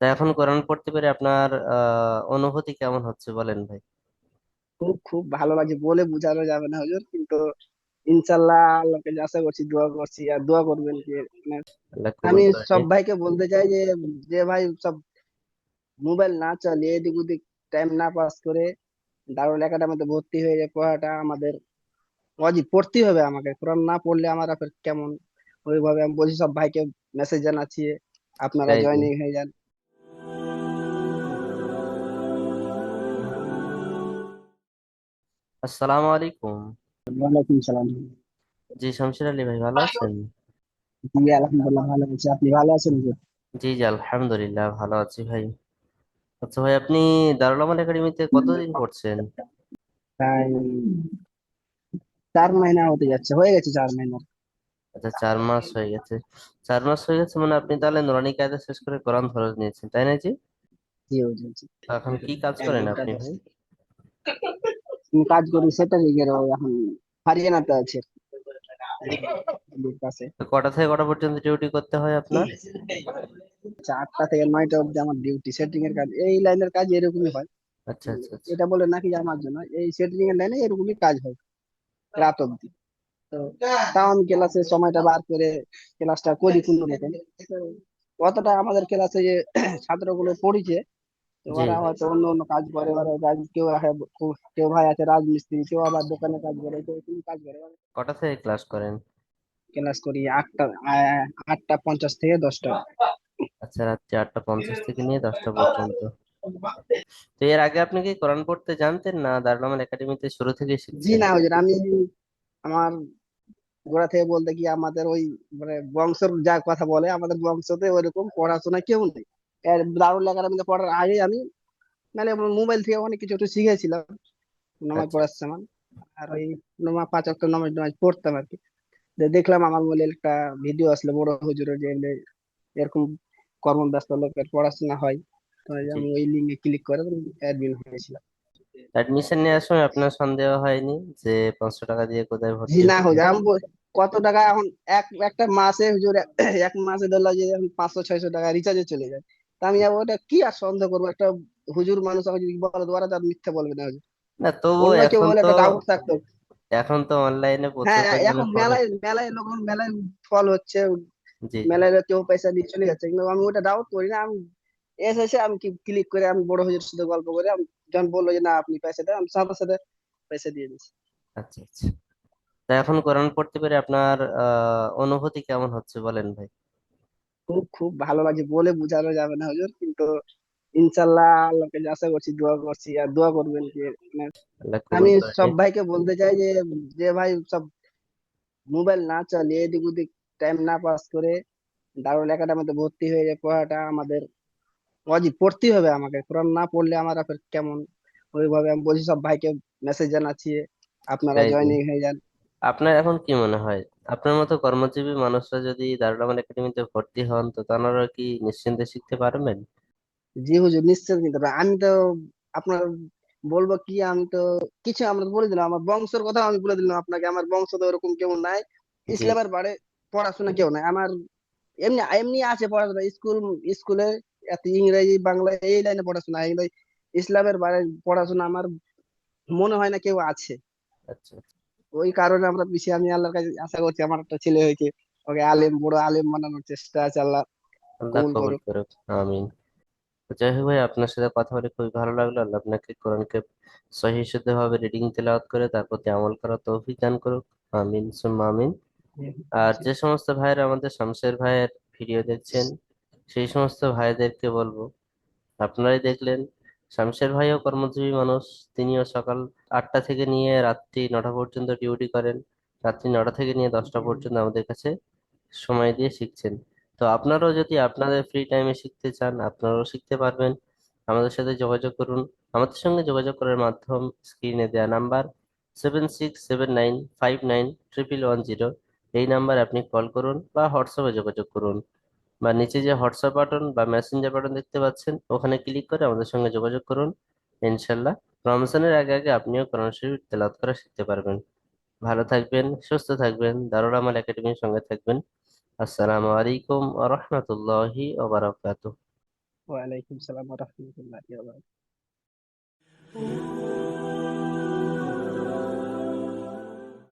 তা এখন কোরআন পড়তে পেরে আপনার আহ অনুভূতি কেমন হচ্ছে বলেন ভাই? খুব খুব ভালো লাগছে। বলে বোঝানো যাবে না হুজুর কিন্তু ইনশাল্লাহ আল্লাহকে আশা করছি দোয়া করছি আর দোয়া করবেন কি মানে আমি সব ভাইকে বলতে চাই যে যে ভাই সব মোবাইল না চালিয়ে এদিক ওদিক টাইম না পাস করে দারুল একাডেমিতে ভর্তি হয়ে যায় পড়াটা আমাদের ওয়াজিব পড়তেই হবে আমাকে। কোরআন না পড়লে আমার কেমন? ওইভাবে আমি বলছি সব ভাইকে মেসেজ জানাচ্ছি আপনারা জয়েনিং হয়ে যান। আসসালামু আলাইকুম। ওয়ালাইকুম সালাম জি শামসুর আলী ভাই ভালো আছেন? জি আলহামদুলিল্লাহ ভালো আছি। আপনি ভালো আছেন? জি জি আলহামদুলিল্লাহ ভালো আছি ভাই। আচ্ছা ভাই আপনি দারুল আমান একাডেমিতে কতদিন পড়ছেন? প্রায় চার মহিনা হতে যাচ্ছে হয়ে গেছে চার মহিনা আচ্ছা চার মাস হয়ে গেছে। চার মাস হয়ে গেছে মানে আপনি তাহলে নুরানি কায়দা শেষ করে কোরআন ফরজ নিয়েছেন তাই না জি? জি এখন কি কাজ করেন আপনি ভাই? কাজ করি সেটা দিকের এখন হরিয়ানাতে আছে। কটা থেকে কটা পর্যন্ত ডিউটি করতে হয় আপনার? আচ্ছা, আটটা থেকে নয়টা অব্দি আমার ডিউটি সেটিং এর কাজ এই লাইনের কাজ এরকমই হয়। আচ্ছা আচ্ছা আচ্ছা। এটা বলে নাকি যে আমার জন্য এই সেটিং এর লাইনে এরকমই কাজ হয় রাত অব্দি তো তাও আমি ক্লাসে সময়টা বার করে ক্লাসটা করি কোনো রকম। অতটা আমাদের ক্লাসে যে ছাত্রগুলো পড়িছে ওরা হয়তো অন্য অন্য কাজ করে ওরা রাজ- কেউ কেউ ভাই আছে রাজমিস্ত্রি কেউ আবার দোকানে কাজ করে কেউ কোনো কাজ করে। কটা থেকে ক্লাস করেন? ক্লাস করি আটটা আটটা পঞ্চাশ থেকে দশটা। আচ্ছা রাত্রি আটটা পঞ্চাশ থেকে নিয়ে দশটা পর্যন্ত। তো এর আগে আপনি কি কোরআন পড়তে জানতেন না? দারুল একাডেমিতে শুরু থেকে জি না হুজুর আমি আমার গোড়া থেকে বলতে কি আমাদের ওই মানে বংশের যা কথা বলে আমাদের বংশতে ওইরকম পড়াশোনা কেউ নেই। দারুল একাডেমিতে পড়ার আগে আমি মানে মোবাইল থেকে অনেক কিছু একটু শিখেছিলাম। নামাজ আচ্ছা। সময়। আর ওই নামাজ পাঁচ ওয়াক্ত নামাজ নামাজ পড়তাম আর কি। দেখলাম আমার মোবাইলে একটা ভিডিও আসলো বড় হুজুরের যে এরকম কর্মব্যস্ত লোকের পড়াশোনা হয়। তো আমি ওই লিঙ্কে ক্লিক করে অ্যাডমিন হয়েছিলাম। অ্যাডমিশন নেওয়ার সময় আপনার সন্দেহ হয়নি যে পাঁচশো টাকা দিয়ে কোথায় ভর্তি না হুজুর আমি কত টাকা এখন এক একটা মাসে হুজুর এক মাসে ধরলাম যে এখন পাঁচশো ছয়শো টাকা রিচার্জে চলে যায়। আমি ওটা কি আর সন্দেহ করব? একটা হুজুর মানুষ আমাকে যদি বলে ওরা তার মিথ্যা বলবে না না তবু কেউ এখন বলে তো একটা ডাউট থাকতো। এখন তো অনলাইনে হ্যাঁ এখন মেলায় মেলায় লোক মেলায় ফল হচ্ছে মেলায় কেউ পয়সা দিয়ে চলে যাচ্ছে কিন্তু আমি ওটা ডাউট করি না আমি এসেছে আমি ক্লিক করে আমি বড় হুজুর সাথে গল্প করে আমি যখন বলল যে না আপনি পয়সা দেন আমি সাথে সাথে পয়সা দিয়ে দিচ্ছি আচ্ছা আচ্ছা। তা এখন কোরআন পড়তে পেরে আপনার আহ অনুভূতি কেমন হচ্ছে বলেন ভাই? খুব খুব ভালো লাগছে। বলে বোঝানো যাবে না হুজুর কিন্তু ইনশাল্লাহ আল্লাহকে আশা করছি দোয়া করছি আর দোয়া করবেন কি? মানে আমি সব ভাইকে বলতে চাই যে যে ভাই সব মোবাইল না চালিয়ে এদিক ওদিক টাইম না পাস করে দারুল একাডেমিতে ভর্তি হয়ে যায় পড়াটা আমাদের ওয়াজিব পড়তেই হবে আমাকে। কোরআন না পড়লে আমার ফের কেমন? ওইভাবে আমি বলছি সব ভাইকে মেসেজ জানাচ্ছি আপনারা জয়েনিং হয়ে যান। আপনার এখন কি মনে হয়? আপনার মতো কর্মজীবী মানুষরা যদি দারুল একাডেমিতে ভর্তি হন তো তারা কি নিশ্চিন্তে শিখতে পারবেন? জি হুজুর নিশ্চয় নিতে পারবেন। আমি তো আপনার বলব কি আমি তো কিছু আমরা বলে দিলাম আমার বংশের কথা আমি বলে দিলাম আপনাকে আমার বংশ তো ওরকম কেউ নাই। ইসলামের বাড়ে পড়াশোনা কেউ নাই। আমার এমনি এমনি আছে পড়াশোনা স্কুল স্কুলে এত ইংরেজি বাংলা এই লাইনে পড়াশোনা কিন্তু ইসলামের বাড়ে পড়াশোনা আমার মনে হয় না কেউ আছে। আচ্ছা। ওই কারণে আমরা বেশি আমি আল্লাহর কাছে আশা করছি আমার একটা ছেলে হয়েছে। ওকে আলেম বড় আলেম বানানোর চেষ্টা আছে আল্লাহ। আল্লাহ কবুল কবুল করুক। করুক আমিন। যাই হোক ভাই আপনার সাথে কথা বলে খুবই ভালো লাগল। আল্লাহ আপনাকে কোরআনকে সহিহ শুদ্ধভাবে রিডিং তেলাওয়াত করে তার প্রতি আমল করার তৌফিক দান করুক। আমিন সুম্মা আমিন। আর যে সমস্ত ভাইয়েরা আমাদের শামসের ভাইয়ের ভিডিও দেখছেন সেই সমস্ত ভাইদেরকে বলব আপনারাই দেখলেন শামসের ভাইও কর্মজীবী মানুষ তিনিও সকাল আটটা থেকে নিয়ে রাত্রি নটা পর্যন্ত ডিউটি করেন। রাত্রি নটা থেকে নিয়ে দশটা পর্যন্ত আমাদের কাছে সময় দিয়ে শিখছেন। তো আপনারাও যদি আপনাদের ফ্রি টাইমে শিখতে চান আপনারাও শিখতে পারবেন। আমাদের সাথে যোগাযোগ করুন। আমাদের সঙ্গে যোগাযোগ করার মাধ্যম স্ক্রিনে দেওয়া number seven six seven nine five nine triple one zero এই নাম্বারে আপনি কল করুন বা হোয়াটসঅ্যাপে যোগাযোগ করুন। বা নিচে যে হোয়াটসঅ্যাপ বাটন বা মেসেঞ্জার বাটন দেখতে পাচ্ছেন, ওখানে ক্লিক করে আমাদের সঙ্গে যোগাযোগ করুন, ইনশাল্লাহ। রমজানের আগে আগে আপনিও কোরআন শরীফ তেলাওয়াত করা শিখতে পারবেন। ভালো থাকবেন, সুস্থ থাকবেন, দারুল আমাল একাডেমির সঙ্গে থাকবেন। আসসালামু আলাইকুম আ রহমতুল্লাহি ওয়া বারাকাতুহু। ওয়ালাইকুম সালাম ওয়া রাহমাতুল্লাহি ওয়া বারাকাতুহু।